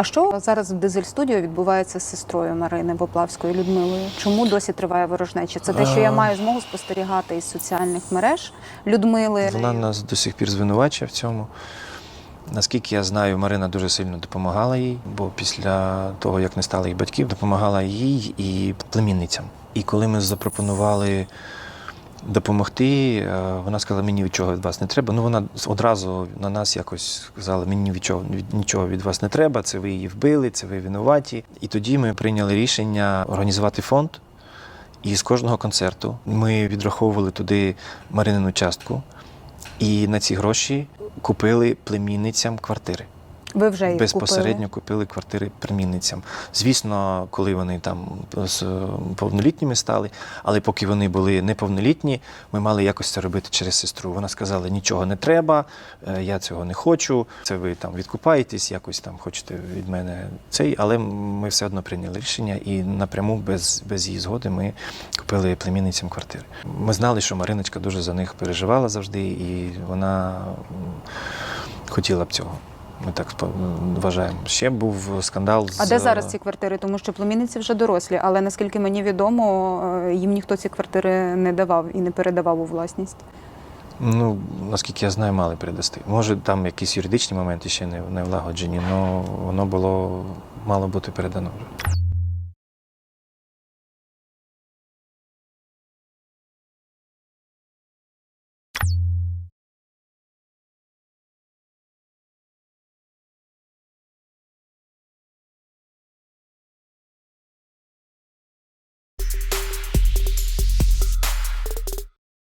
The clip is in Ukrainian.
А що зараз в дизель студіо відбувається з сестрою Марини Поплавською Людмилою? Чому досі триває ворожнеча? Це те, що я маю змогу спостерігати із соціальних мереж Людмили. Вона нас до сих пір звинувачує в цьому. Наскільки я знаю, Марина дуже сильно допомагала їй, бо після того, як не стало їх батьків, допомагала їй і племінницям. І коли ми запропонували допомогти, е, вона сказала, мені нічого від вас не треба. Ну, вона одразу на нас якось сказала, мені нічого, від- нічого від вас не треба, це ви її вбили, це ви винуваті. І тоді ми прийняли рішення організувати фонд. І з кожного концерту ми відраховували туди Маринину частку, і на ці гроші купили племінницям квартири. Ви вже їх Безпосередньо купили? купили квартири племінницям. Звісно, коли вони там з повнолітніми стали, але поки вони були неповнолітні, ми мали якось це робити через сестру. Вона сказала: нічого не треба, е, я цього не хочу. Це ви там відкупаєтесь, якось там хочете від мене цей. Але ми все одно прийняли рішення і напряму без, без її згоди ми купили племінницям квартири. Ми знали, що Мариночка дуже за них переживала завжди, і вона хотіла б цього. Ми так вважаємо. Ще був скандал з А де зараз ці квартири? Тому що племінниці вже дорослі, але наскільки мені відомо, е, їм ніхто ці квартири не давав і не передавав у власність. Ну, наскільки я знаю, мали передасти. Може, там якісь юридичні моменти ще не, не влагоджені, але воно було мало бути передано вже.